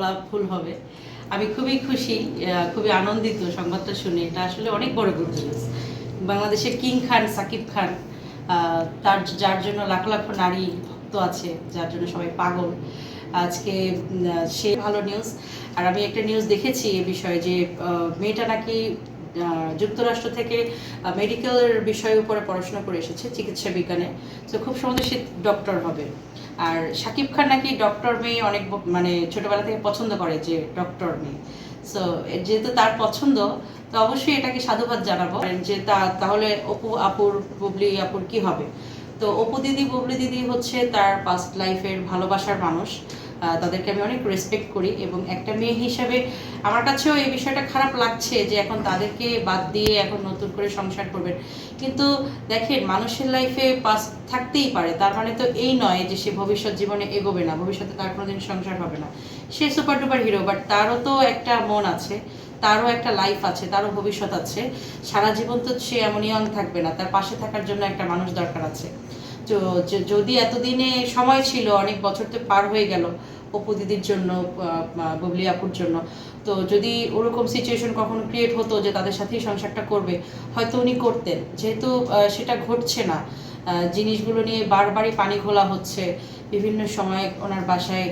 বলা ভুল হবে। আমি খুবই খুশি খুবই আনন্দিত সংবাদটা শুনে। এটা আসলে অনেক বড় নিউজ বাংলাদেশের কিং খান, সাকিব খান তার যার জন্য লাখ লাখ নারী ভক্ত আছে, যার জন্য সবাই পাগল। আজকে সে ভালো নিউজ আর আমি একটা নিউজ দেখেছি এ বিষয়ে যে মেয়েটা নাকি যুক্তরাষ্ট্র থেকে মেডিকেলের বিষয়ের উপরে পড়াশোনা করে এসেছে চিকিৎসা বিজ্ঞানে। তো খুব সম্ভবত সে ডক্টর হবে। আর শাকিব খান নাকি ডক্টর মেয়ে অনেক মানে ছোটবেলা থেকে পছন্দ করে যে ডক্টর মেয়ে। সো যেহেতু তার পছন্দ, তো অবশ্যই এটাকে সাধুবাদ জানাব। যে তা, তাহলে অপু, আপুর, বুবলি, আপুর কি হবে? তো অপু দিদি, বুবলি দিদি হচ্ছে তার পাস্ট লাইফের ভালোবাসার মানুষ। তাদেরকে আমি অনেক রেসপেক্ট করি এবং একটা মেয়ে হিসাবে আমার কাছেও এই বিষয়টা খারাপ লাগছে যে এখন তাদেরকে বাদ দিয়ে এখন নতুন করে সংসার করবেন। কিন্তু দেখেন, মানুষের লাইফে পাস থাকতেই পারে। তার মানে তো এই নয় যে সে ভবিষ্যৎ জীবনে এগোবে না, ভবিষ্যতে তার কোনোদিন সংসার হবে না। সে সুপার ডুপার হিরো বাট তারও তো একটা মন আছে, তারও একটা লাইফ আছে, তারও ভবিষ্যৎ আছে। সারা জীবন তো সে এমন ইয়ং থাকবে না, তার পাশে থাকার জন্য একটা মানুষ দরকার আছে। যদি এতদিনে সময় ছিল, অনেক বছর তো পার হয়ে গেল অপু দিদির জন্য বুবলি আপুর জন্য, তো যদি ওরকম সিচুয়েশন কখনো ক্রিয়েট হতো যে তাদের সাথেই সংসারটা করবে, হয়তো উনি করতেন। যেহেতু সেটা ঘটছে না জিনিসগুলো নিয়ে বারবারই পানি ঘোলা হচ্ছে, বিভিন্ন সময় ওনার বাসায়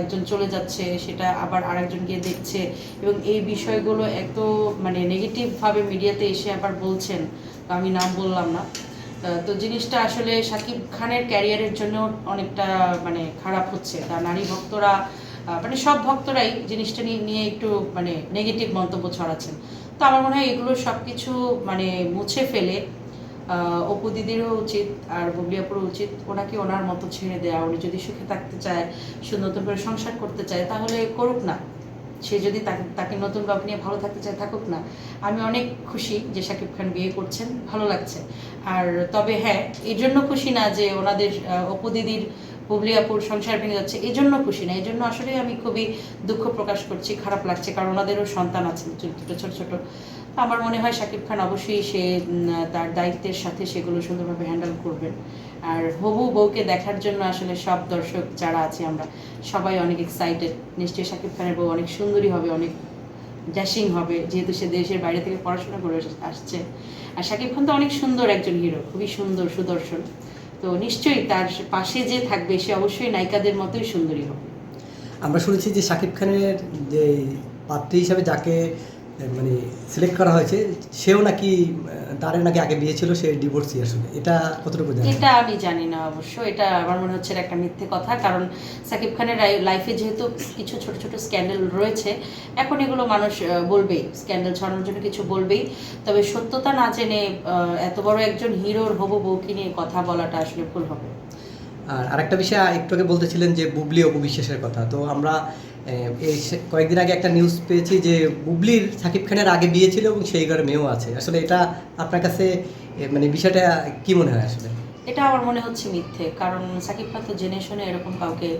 একজন চলে যাচ্ছে, সেটা আবার আরেকজন গিয়ে দেখছে, এবং এই বিষয়গুলো এত মানে নেগেটিভভাবে মিডিয়াতে এসে আবার বলছেন, আমি নাম বললাম না। তো জিনিসটা আসলে শাকিব খানের ক্যারিয়ারের জন্য অনেকটা মানে খারাপ হচ্ছে। তার নারী ভক্তরা মানে সব ভক্তরাই জিনিসটা নিয়ে একটু মানে নেগেটিভ মন্তব্য ছড়াচ্ছেন। তো আমার মনে হয় এগুলো সব কিছু মানে মুছে ফেলে অপু দিদিরও উচিত আর বুবলিয়াপুরও উচিত। ওনাকে ওনার মতো ছেড়ে দেওয়া উনি যদি সুখে থাকতে চায়, সুন্দর করে সংসার করতে চায়, তাহলে করুক না। সে যদি তাকে নতুন বাবু নিয়ে ভালো থাকতে চায়, থাকুক না। আমি অনেক খুশি যে শাকিব খান বিয়ে করছেন, ভালো লাগছে। আর তবে হ্যাঁ এই জন্য খুশি না যে ওনাদের অপু দিদির বুবলি আপুর সংসার ভেঙে যাচ্ছে, এই জন্য খুশি না, এই জন্য আসলে আমি খুবই দুঃখ প্রকাশ করছি, খারাপ লাগছে, কারণ ওনাদেরও সন্তান আছে দুটো ছোট ছোট আমার মনে হয় শাকিব খান অবশ্যই সে তার দায়িত্বের সাথে সেগুলো সুন্দরভাবে হ্যান্ডেল করবেন। আর হবু বউকে দেখার জন্য আসলে সব দর্শক যারা আছে আমরা, সবাই অনেক এক্সাইটেড নিশ্চয়ই শাকিব খানের বউ অনেক সুন্দরী হবে, অনেক ড্যাশিং হবে, যেহেতু সে দেশের বাইরে থেকে পড়াশোনা করে আসছে। আর শাকিব খান তো অনেক সুন্দর একজন হিরো খুবই সুন্দর, সুদর্শন। তো নিশ্চয়ই তার পাশে যে থাকবে, সে অবশ্যই নায়িকাদের মতোই সুন্দরী হবে। আমরা শুনেছি যে শাকিব খানের যে পাত্রী হিসাবে যাকে মানে সিলেক্ট করা হয়েছে। সেও নাকি তারের নাকি আগে বিয়ে ছিল, সে ডিভোর্সি আসলে। এটা কতটুকু জানেন? এটা আমি জানি না অবশ্য। এটা আমার মনে হচ্ছে একটা মিথ্যে কথা, কারণ সাকিব খানের লাইফে যেহেতু কিছু ছোট ছোট স্ক্যান্ডেল রয়েছে, এখন এগুলো মানুষ বলবেই। স্ক্যান্ডেল ছড়ানোর জন্য কিছু বলবেই। তবে সত্যতা না জেনে এত বড় একজন হিরোর হবু বউকে নিয়ে কথা বলাটা আসলে ভুল হবে। আর আরেকটা বিষয়, একটু আগে বলতেছিলেন যে বুবলি অপু বিশ্বাসের কথা। তো আমরা এই কয়েকদিন আগে একটা নিউজ পেয়েছি যে বুবলির শাকিব খানের আগে বিয়ে ছিল এবং সেই ঘরে মেয়েও আছে। আসলে এটা আপনার কাছে মানে বিষয়টা কি মনে হয় আসলে? এটা আমার মনে হচ্ছে মিথ্যে, কারণ সাকিব খান তো জেনে শুনে এরকম কাউকে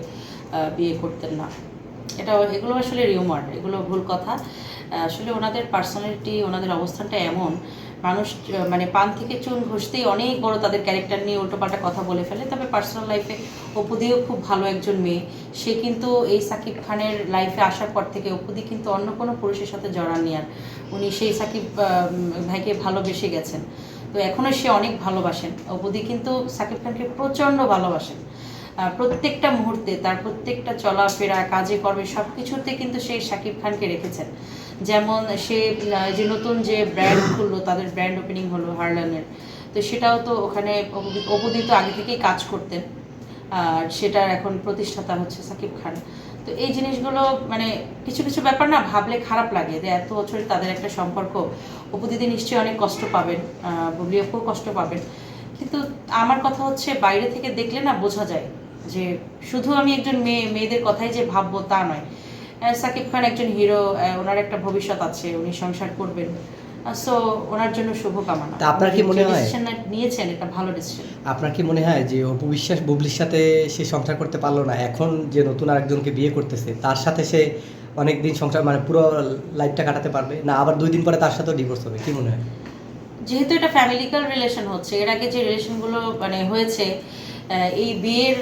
বিয়ে করতেন না। এটা, এগুলো আসলে রিউমার এগুলো ভুল কথা। আসলে ওনাদের পার্সোনালিটি ওনাদের অবস্থানটা এমন মানুষ মানে পান থেকে চুন ঘষতেই অনেক বড় তাদের ক্যারেক্টার নিয়ে উল্টোপাল্টা কথা বলে ফেলে। তবে পার্সোনাল লাইফে অপুদিও খুব ভালো একজন মেয়ে। সে কিন্তু এই সাকিব খানের লাইফে আসার পর থেকে অপুদি কিন্তু অন্য কোনো পুরুষের সাথে জড়াননি আর। উনি সেই সাকিব ভাইকে ভালোবেসে গেছেন। তো এখনও সে অনেক ভালোবাসেন। অবধি কিন্তু সাকিব খানকে প্রচণ্ড ভালোবাসেন। প্রত্যেকটা মুহূর্তে, তার প্রত্যেকটা চলাফেরা, কাজে কর্মে সব কিছুতে কিন্তু সেই সাকিব খানকে রেখেছেন। যেমন সে যে নতুন যে ব্র্যান্ড খুললো, তাদের ব্র্যান্ড ওপেনিং হলো হারলানের। তো সেটাও তো ওখানে অপু- তো আগে থেকেই কাজ করতেন। আর সেটার এখন প্রতিষ্ঠাতা হচ্ছে সাকিব খান। তো এই জিনিসগুলো মানে কিছু কিছু ব্যাপার না ভাবলে খারাপ লাগে যে এত বছর তাদের একটা সম্পর্ক। অপু দিদি নিশ্চয়ই অনেক কষ্ট পাবেন বুবলি অপুও কষ্ট পাবেন। কিন্তু আমার কথা হচ্ছে বাইরে থেকে দেখলে না বোঝা যায় যে শুধু আমি একজন মেয়ে, মেয়েদের কথাই যে ভাববো তা নয়। সাকিব খান একজন হিরো ওনার একটা ভবিষ্যৎ আছে উনি সংসার করবেন। সো ওনার জন্য শুভকামনা। তা আপনার কি মনে হয়? নিয়েছেন এটা ভালো ডিসিশন আপনার কি মনে হয় যে অপু বিশ্বাস বুবলির সাথে সে সংসার করতে পারল না? এখন যে নতুন আরেকজনকে বিয়ে করতেছে তার সাথে সে অনেক দিন সংসার মানে পুরো লাইফটা কাটাতে পারবে? না আবার দুই দিন পরে তার সাথেও ডিভোর্স হবে কি মনে হয়? যেহেতু এটা ফ্যামিলিক্যাল রিলেশন হচ্ছে এর আগে যে রিলেশনগুলো মানে হয়েছে এই বিয়ের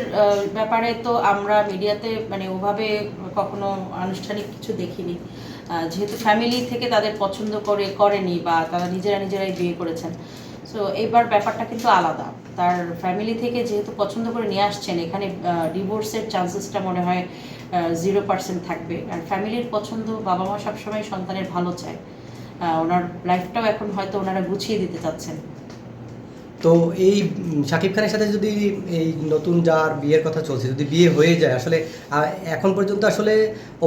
ব্যাপারে তো আমরা মিডিয়াতে মানে ওভাবে কখনো আনুষ্ঠানিক কিছু দেখিনি। যেহেতু ফ্যামিলি থেকে তাদের পছন্দ করে, করেনি বা তারা নিজেরা নিজেরাই বিয়ে করেছেন। সো এইবার ব্যাপারটা কিন্তু আলাদা। তার ফ্যামিলি থেকে যেহেতু পছন্দ করে নিয়ে আসছেন, এখানে ডিভোর্সের চান্সেসটা মনে হয় জিরো পার্সেন্ট থাকবে। আর ফ্যামিলির পছন্দ বাবা মা সবসময় সন্তানের ভালো চায়। ওনার লাইফটাও এখন হয়তো ওনারা গুছিয়ে দিতে চাচ্ছেন। তো এই শাকিব খানের সাথে যদি এই নতুন যার বিয়ের কথা চলছে, যদি বিয়ে হয়ে যায়, আসলে এখন পর্যন্ত আসলে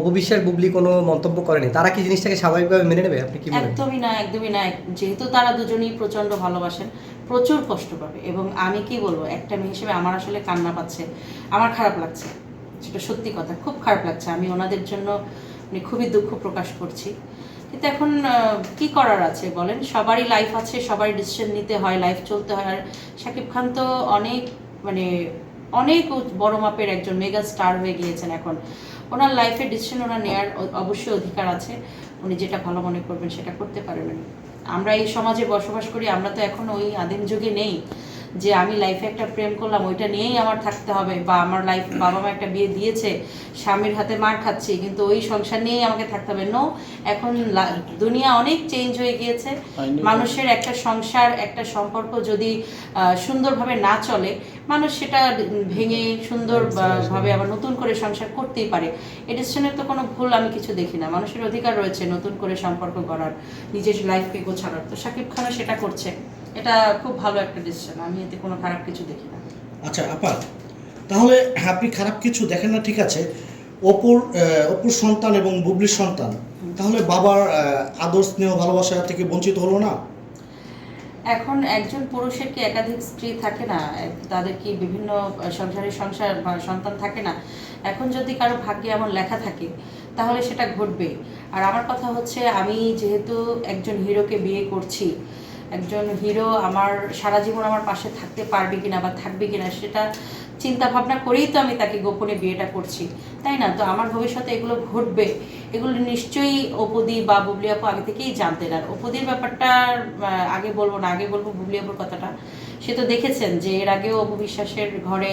অপবিশ্বাস বুবলি কোনো মন্তব্য করেনি। তারা কি জিনিসটাকে স্বাভাবিকভাবে মেনে নেবে? আপনি কি? একদমই না একদমই না। যেহেতু তারা দুজনেই প্রচণ্ড ভালোবাসেন, প্রচুর কষ্ট পাবে। এবং আমি কি বলব, একটা মেয়ে হিসেবে আমার আসলে কান্না পাচ্ছে, আমার খারাপ লাগছে। সেটা সত্যি কথা, খুব খারাপ লাগছে। আমি ওনাদের জন্য মানে খুবই দুঃখ প্রকাশ করছি। কিন্তু এখন কি করার আছে বলেন? সবারই লাইফ আছে, সবারই ডিসিশন নিতে হয় লাইফ চলতে হয়। আর শাকিব খান তো অনেক মানে অনেক বড় মাপের একজন মেগা স্টার হয়ে গিয়েছেন এখন। ওনার লাইফের ডিসিশন ওনার নেওয়ার অবশ্যই অধিকার আছে। উনি যেটা ভালো মনে করবেন সেটা করতে পারবেন। আমরা এই সমাজে বসবাস করি, আমরা তো এখন ওই আদিম যুগে নেই। যে আমি লাইফে একটা প্রেম করলাম ওইটা নিয়েই আমার থাকতে হবে বা আমার লাইফ বাবা মা একটা বিয়ে দিয়েছে স্বামীর হাতে মার খাচ্ছি কিন্তু ওই সংসার নিয়েই আমাকে থাকতে হবে। নো এখন দুনিয়া অনেক চেঞ্জ হয়ে গিয়েছে। মানুষের একটা সংসার একটা সম্পর্ক যদি সুন্দরভাবে না চলে মানুষ সেটা ভেঙে সুন্দর ভাবে আবার নতুন করে সংসার করতেই পারে। এই ডিসিশনের তো কোনো ভুল আমি কিছু দেখি না। মানুষের অধিকার রয়েছে নতুন করে সম্পর্ক গড়ার নিজের লাইফকে গোছানোর। তো শাকিব খানও সেটা করছে। এটা খুব ভালো একটা ডিসিশন আমি এতে কোনো খারাপ কিছু দেখি না। আচ্ছা আপা তাহলে আপনি খারাপ কিছু দেখেন না ঠিক আছে? অপুর অপুর সন্তান এবং বুবলির সন্তান। তাহলে বাবার আদর স্নেহ ভালোবাসা থেকে বঞ্চিত হলো না? এখন একজন পুরুষের কি একাধিক স্ত্রী থাকে না? তাদের কি বিভিন্ন সংসারের সংসার বা সন্তান থাকে না? এখন যদি কারও ভাগ্যে এমন লেখা থাকে তাহলে সেটা ঘটবে আর আমার কথা হচ্ছে আমি যেহেতু একজন হিরোকে বিয়ে করছি একজন হিরো আমার সারা জীবন আমার পাশে থাকতে পারবে কিনা বা থাকবে কিনা সেটা চিন্তা ভাবনা করেই তো আমি তাকে গোপনে বিয়েটা করছি, তাই না? তো আমার ভবিষ্যতে এগুলো ঘটবে, এগুলো নিশ্চয়ই অপদি বা বুবলি আপু আগে থেকেই জানতেন আর অপদির ব্যাপারটা আগে বলব না, আগে বলব বুবলি আপুর কথাটা। সে তো দেখেছেন যে এর আগেও অপু বিশ্বাসের ঘরে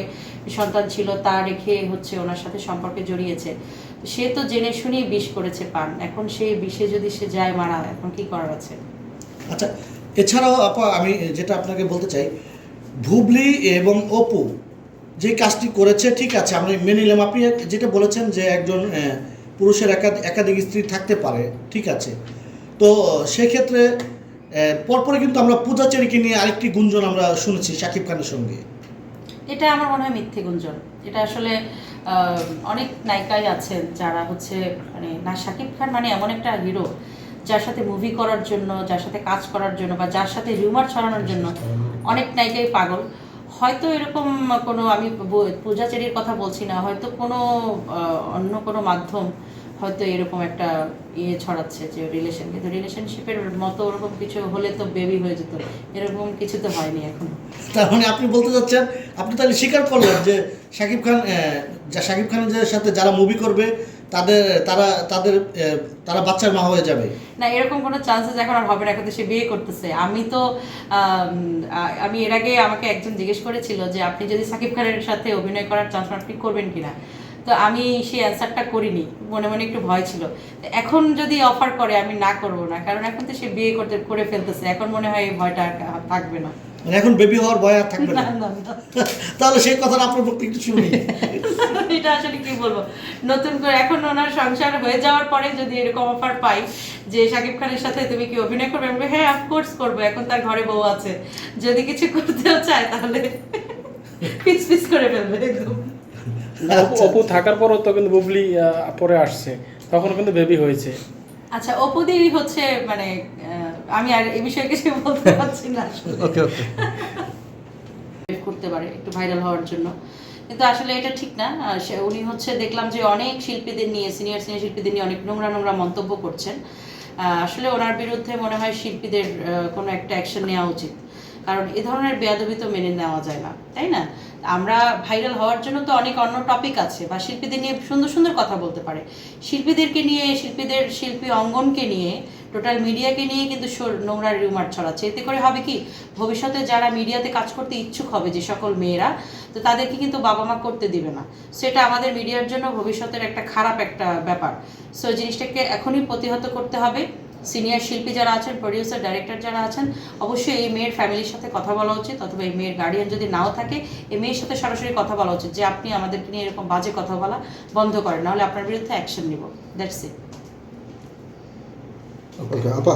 সন্তান ছিল, তা রেখে হচ্ছে ওনার সাথে সম্পর্কে জড়িয়েছে। সে তো জেনে শুনেই বিষ করেছে পান। এখন সেই বিষে যদি সে যায় মারা, এখন কি করার আছে? আচ্ছা এছাড়াও আপা, আমি যেটা আপনাকে বলতে চাই, ভুবলি এবং অপু যে কাজটি করেছে, ঠিক আছে, আমি মেনে নিলাম। আপনি যেটা বলেছেন যে একজন পুরুষের একাধিক স্ত্রী থাকতে পারে, ঠিক আছে। তো, সেক্ষেত্রে পরপরে কিন্তু আমরা পূজা পূজাচেরিকে নিয়ে আরেকটি গুঞ্জন আমরা শুনেছি শাকিব খানের সঙ্গে। এটা আমার মনে হয় মিথ্যে গুঞ্জন। এটা আসলে অনেক নায়িকাই আছেন যারা হচ্ছে মানে না শাকিব খান মানে এমন একটা হিরো যার সাথে মুভি করার জন্য, যার সাথে কাজ করার জন্য বা যার সাথে রিউমার ছড়ানোর জন্য অনেক নায়িকাই পাগল। হয়তো এরকম কোনো, আমি পূজাচেরির কথা বলছি না, হয়তো কোনো অন্য কোনো মাধ্যম হয়তো এরকম একটা ইয়ে ছড়াচ্ছে যে রিলেশন কিন্তু রিলেশনশিপের মতো ওরকম কিছু হলে তো বেবি হয়ে যেত। এরকম কিছু তো হয়নি এখন। তার মানে আপনি বলতে চাচ্ছেন, আপনি তাহলে স্বীকার করলেন যে শাকিব খান শাকিব খানের সাথে যারা মুভি করবে তাদের, তারা তাদের তারা বাচ্চার মা হয়ে যাবে। না, এরকম কোনো চান্সেস এখন আর হবে না, এখন সে বিয়ে করতেছে। আমি তো, আমি এর আগে আমাকে একজন জিজ্ঞেস করেছিল যে, আপনি যদি সাকিব খানের সাথে অভিনয় করার চান্স আপনি করবেন কিনা? তো আমি সেই অ্যান্সারটা করিনি, মনে মনে একটু ভয় ছিল। এখন যদি অফার করে, আমি না করব না, কারণ এখন তো সে বিয়ে করতে, করে ফেলতেছে। এখন মনে হয় এই ভয়টা থাকবে না। মানে এখন বেবি হওয়ার ভয় আর থাকবে না। তাহলে সেই কথাটা আপনার থেকে একটু শুনি। এটা আসলে কি বলব? নতুন করে এখন ওনার সংসার হয়ে যাওয়ার পরে যদি এরকম অফার পাই যে শাকিব খানের সাথে তুমি কি অভিনয় করবে আমি হ্যাঁ অফকোর্স করব এখন তার ঘরে বউ আছে। যদি কিছু করতেও চায় তাহলে পিস পিস করে ফেলবে একদম। অপু- অপু থাকার পরও তো কিন্তু বুবলি আহ, পরে আসছে। তখন কিন্তু বেবি হয়েছে। আচ্ছা অপুদি হচ্ছে মানে আমি আর এই বিষয়ে কিছু বলতে পারছি না ওকে ওকে। করতে পারে একটু ভাইরাল হওয়ার জন্য। কিন্তু আসলে এটা ঠিক না। উনি হচ্ছে দেখলাম যে অনেক শিল্পীদের নিয়ে সিনিয়র সিনিয়র শিল্পীদের নিয়ে অনেক নোংরা নোংরা মন্তব্য করছেন। আসলে ওনার বিরুদ্ধে মনে হয় শিল্পীদের কোনো একটা অ্যাকশন নেওয়া উচিত। কারণ এ ধরনের বেয়াদবি তো মেনে নেওয়া যায় না তাই না? আমরা ভাইরাল হওয়ার জন্য তো অনেক অন্য টপিক আছে, বা শিল্পীদের নিয়ে সুন্দর সুন্দর কথা বলতে পারে। শিল্পীদেরকে নিয়ে, শিল্পীদের, শিল্পী অঙ্গনকে নিয়ে টোটাল মিডিয়াকে নিয়ে কিন্তু নোংরা রিউমার ছড়াচ্ছে। এতে করে হবে কি? ভবিষ্যতে যারা মিডিয়াতে কাজ করতে ইচ্ছুক হবে, যে সকল মেয়েরা, তো তাদেরকে কিন্তু বাবা মা করতে দিবে না। সেটা আমাদের মিডিয়ার জন্য ভবিষ্যতের একটা খারাপ একটা ব্যাপার। সো জিনিসটাকে এখনই প্রতিহত করতে হবে। সিনিয়র শিল্পী যারা আছেন প্রডিউসার ডাইরেক্টর যারা আছেন, অবশ্যই এই মেয়ের ফ্যামিলির সাথে কথা বলা উচিত অথবা এই মেয়ের গার্ডিয়ান যদি নাও থাকে, এই মেয়ের সাথে সরাসরি কথা বলা উচিত যে আপনি আমাদেরকে নিয়ে এরকম বাজে কথা বলা বন্ধ করেন, নাহলে আপনার বিরুদ্ধে অ্যাকশন নিব। দ্যাটস ইট আপা।